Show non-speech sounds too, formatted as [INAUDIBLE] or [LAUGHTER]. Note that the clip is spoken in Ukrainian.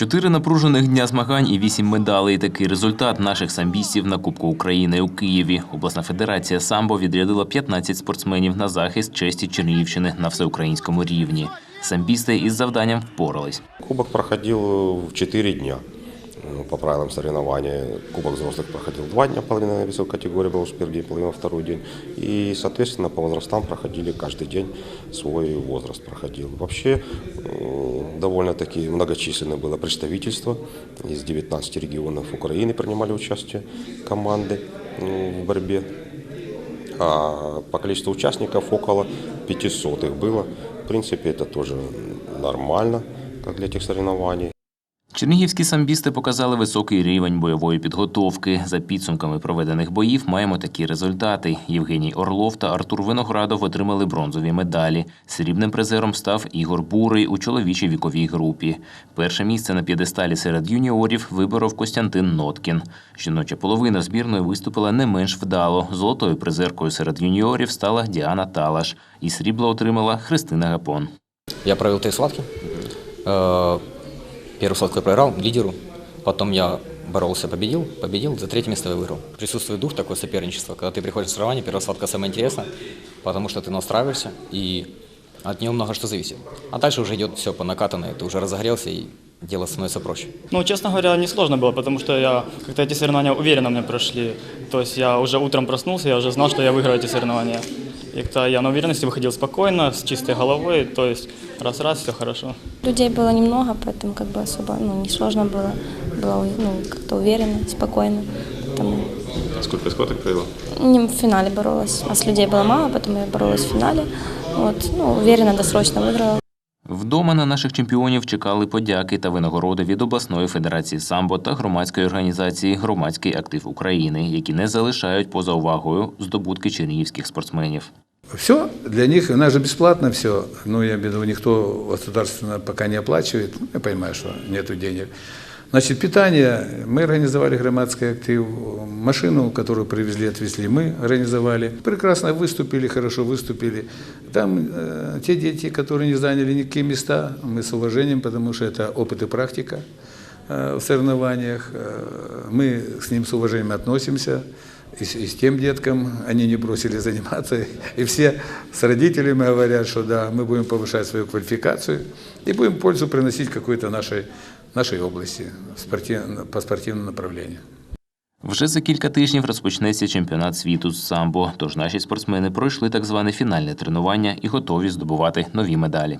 Чотири напружених дня змагань і вісім медалей. Такий результат наших самбістів на Кубку України у Києві. Обласна федерація самбо відрядила 15 спортсменів на захист честі Чернігівщини на всеукраїнському рівні. Самбісти із завданням впорались. Кубок проходив в 4 дня. Ну, По правилам соревнования Кубок взрослых проходил 2 дня, половина весовой категории первый день, половина второй день. И, соответственно, по возрастам проходили каждый день свой возраст проходил. Вообще, э, довольно-таки многочисленное было представительство. Из 19 регионов Украины принимали участие команды э, в борьбе. А по количеству участников около 500 их было. В принципе, это тоже нормально, как для этих соревнований. Чернігівські самбісти показали високий рівень бойової підготовки. За підсумками проведених боїв маємо такі результати. Євгеній Орлов та Артур Виноградов отримали бронзові медалі. Срібним призером став Ігор Бурий у чоловічій віковій групі. Перше місце на п'єдесталі серед юніорів виборов Костянтин Ноткін. Жіноча половина збірної виступила не менш вдало. Золотою призеркою серед юніорів стала Діана Талаш. І срібло отримала Христина Гапон. Я провел три схватки. Первую схватку я проиграл лидеру. Потом я боролся, победил, победил, за третье место я выиграл. Присутствует дух такое соперничество. Когда ты приходишь в соревнование, первая схватка самая интересная, потому что ты настраиваешься, и от нее много что зависит. А дальше уже идет все по накатанной, ты уже разогрелся, и дело становится проще. Ну, честно говоря, не сложно было, потому что я как-то эти соревнования уверенно мне прошли. То есть я уже утром проснулся, я уже знал, что я выиграю эти соревнования. И как-то я на уверенности выходил спокойно, с чистой головой, то есть раз-раз, все хорошо. Людей было немного, поэтому как бы особо ну, не сложно было. Было ну, как-то уверенно, спокойно. Поэтому Сколько схваток провела? не в финале боролась. А с людей было мало, поэтому я боролась в финале. Вот, ну, уверенно, досрочно выиграла. Вдома на наших чемпіонів чекали подяки та винагороди від обласної федерації самбо та громадської організації Громадський актив України, які не залишають поза увагою здобутки чернігівських спортсменів. Все для них, у нас же бесплатно все. Ну, я виду, никто государственно пока не оплачивает. Ну, я понимаю, что нету денег. Значит, питание. Мы организовали громадский актив. Машину, которую привезли, отвезли, мы организовали. Прекрасно выступили, хорошо выступили. Там э, те дети, которые не заняли никакие места, мы с уважением, потому что это опыт и практика э, в соревнованиях. Э, Мы с ним с уважением относимся. И с, и с тем деткам они не бросили [LAUGHS] заниматься. И все с родителями говорят, что да, мы будем повышать свою квалификацию и будем пользу приносить какой-то нашей, нашей области спортив, по спортивному направлению. Вже за кілька тижнів розпочнеться чемпіонат світу з самбо. Тож наші спортсмени пройшли так зване фінальне тренування і готові здобувати нові медалі.